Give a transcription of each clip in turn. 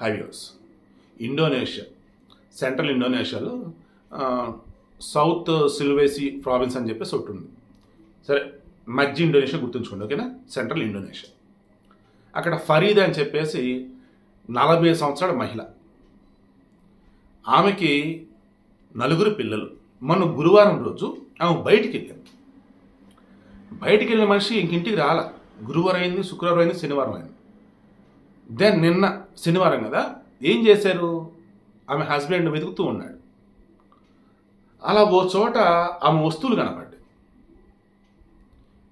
Highways. Indonesia central ఇండోనేషియాలో south Sulawesi province అని చెప్పేసి ఒకటి ఉంది సరే మధ్య ఇండోనేషియా గుర్తుంచుకోండి ఓకేనా? Central Indonesia. అక్కడ ఫరీద్ అని చెప్పేసి నలభై సంవత్సరాల మహిళ. ఆమెకి నలుగురు పిల్లలు. మొన్న గురువారం రోజు ఆమె బయటికి వెళ్ళారు బయటికి వెళ్ళిన మనిషి ఇంక ఇంటికి రాల. గురువారం అయింది శుక్రవారం అయింది శనివారం అయింది. దెన్ నిన్న శనివారం కదా? ఏం చేశారు? ఆమె హస్బెండ్ వెతుకుతూ ఉన్నాడు. అలా ఓ చోట ఆమె వస్తువులు కనపడ్డాయి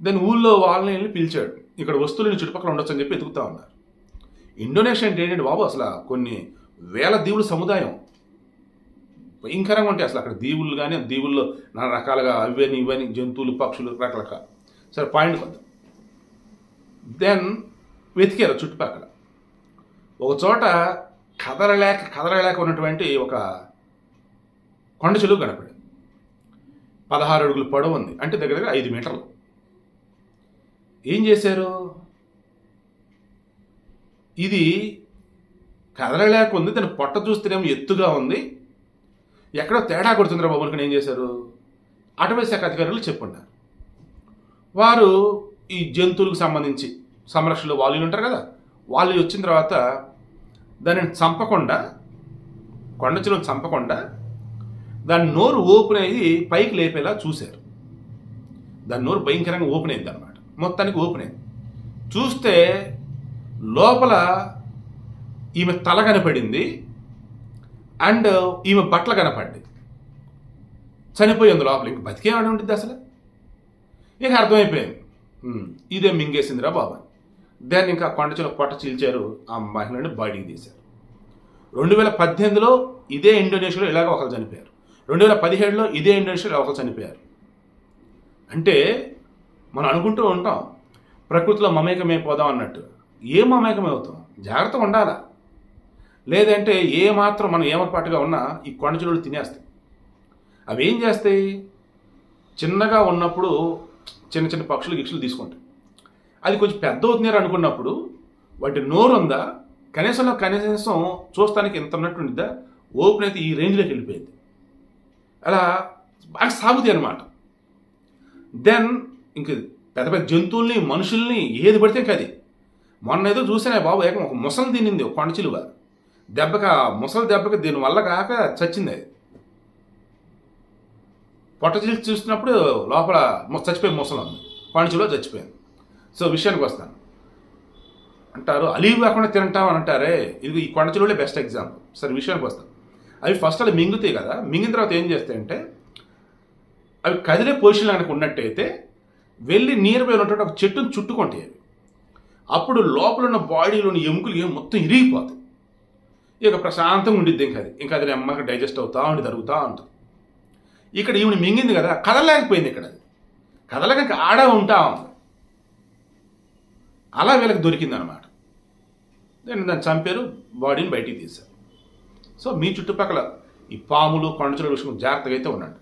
దెన్ ఊళ్ళో వాళ్ళని వెళ్ళి పిలిచాడు. ఇక్కడ వస్తువులు చుట్టుపక్కల ఉండొచ్చు అని చెప్పి వెతుకుతూ ఉన్నారు. ఇండోనేషియా అంటే ఏంటంటే బాబు? అసలు కొన్ని వేల దీవుల సముదాయం. భయంకరంగా ఉంటాయి అసలు అక్కడ దీవులు కానీ దీవుల్లో నానా రకాలుగా అవని ఇవని జంతువులు పక్షులు రకరకాల. సరే పాయింట్ కొంత దెన్ వెతికారు చుట్టుపక్కల. ఒక చోట కదలలేక కదలలేక ఉన్నటువంటి ఒక కొండ చెలువు కనపడింది. పదహారు అడుగులు పొడవు ఉంది. అంటే దగ్గర దగ్గర ఐదు మీటర్లు. ఏం చేశారు? ఇది కదలలేక ఉంది దాని పొట్ట చూస్తేనేమో ఎత్తుగా ఉంది. ఎక్కడో తేడా కొడుతుందిరా బాబులకి ఏం చేశారు? అటవీ శాఖ అధికారులు చెప్పున్నారు వారు ఈ జంతువులకు సంబంధించి సంరక్షణలో వాళ్ళు ఉంటారు కదా వాళ్ళు వచ్చిన తర్వాత దానిని చంపకుండా కొండ చంపకుండా దాని నోరు ఓపెన్ అయ్యి పైకి లేపేలా చూశారు. దాని నోరు భయంకరంగా ఓపెన్ అయింది అనమాట మొత్తానికి ఓపెన్ అయింది. చూస్తే లోపల ఈమె తల కనపడింది అండ్ ఈమె బట్టలు కనపడింది చనిపోయింది లోపల. ఇంక బతికేవాడు ఉంటుంది అసలు. ఇక అర్థమైపోయింది. ఇదే మింగేసిందిరా బాబా దాన్ని ఇంకా కొండచెల పొట్ట చీల్చారు ఆ మహిళని బయటికి తీశారు. రెండు వేల పద్దెనిమిదిలో ఇదే ఇండోనేషియాలో ఇలాగ ఒకరు చనిపోయారు. రెండు వేల పదిహేడులో ఇదే ఇండోనేషియాలో ఒకరు చనిపోయారు. అంటే మనం అనుకుంటూ ఉంటాం ప్రకృతిలో మమేకమైపోదాం అన్నట్టు. ఏ మమేకమవుతాం జాగ్రత్తగా ఉండాలా? లేదంటే ఏ మాత్రం మనం ఏమపాటుగా ఉన్నా ఈ కొండచిలుడు తినేస్తాయి. అవి ఏం చేస్తాయి? చిన్నగా ఉన్నప్పుడు చిన్న చిన్న పక్షులు గిక్షులు తీసుకుంటాయి. అది కొంచెం పెద్ద అవుతున్నారు అనుకున్నప్పుడు వాటి నోరు ఉందా కనీసంలో కనీసం చూస్తానికి ఎంత ఉన్నట్టు ఉండిద్దా? ఓపెన్ అయితే ఈ రేంజ్లోకి వెళ్ళిపోయింది. అలా బాగా సాగుతాయి అనమాట దెన్ ఇంక పెద్ద పెద్ద జంతువుల్ని మనుషుల్ని ఏది పడితే కది మొన్న ఏదో చూసానే బాబు ఏకం ఒక ముసలు తినింది ఒక కొండచిలువ దెబ్బకి ఆ ముసలి దెబ్బకి దీని వల్ల కాక చచ్చింది అది. పొట్ట చిలు చూసినప్పుడు లోపల ము- చచ్చిపోయి ముసలి ఉంది కొండచిలువ చచ్చిపోయింది. సో విషయానికి వస్తాను. అంటారు అలీవ్ కాకుండా తింటాం అని అంటారే ఇది ఈ కొండచిలువలే బెస్ట్ ఎగ్జాంపుల్ సరే విషయానికి వస్తాను. అవి ఫస్ట్ అలా మింగుతాయి కదా మింగిన తర్వాత ఏం చేస్తాయంటే అవి కదిలే పొజిషన్ కనుక ఉన్నట్టయితే వెళ్ళి నియర్ బై ఉన్నటువంటి ఒక చెట్టును చుట్టుకుంటాయి అవి. అప్పుడు లోపల ఉన్న బాడీలోని ఎముకలు ఏం మొత్తం ఇరిగిపోతాయి. ఇక ప్రశాంతంగా ఉండిద్ది ఇంకా అది. ఇంకా అది అమ్మకి డైజెస్ట్ అవుతా ఉండి జరుగుతూ ఉంటుంది. ఇక్కడ ఈవిడ మింగింది కదా కదలలేకపోయింది ఇక్కడ అది. కదలక ఆడ ఉంటా ఉంది. అలా వీళ్ళకి దొరికిందనమాట. దాన్ని దాన్ని చంపారు బాడీని బయటికి తీశారు. సో మీ చుట్టుపక్కల ఈ పాములు కొండచుల విషయం జాగ్రత్తగా అయితే ఉండండి.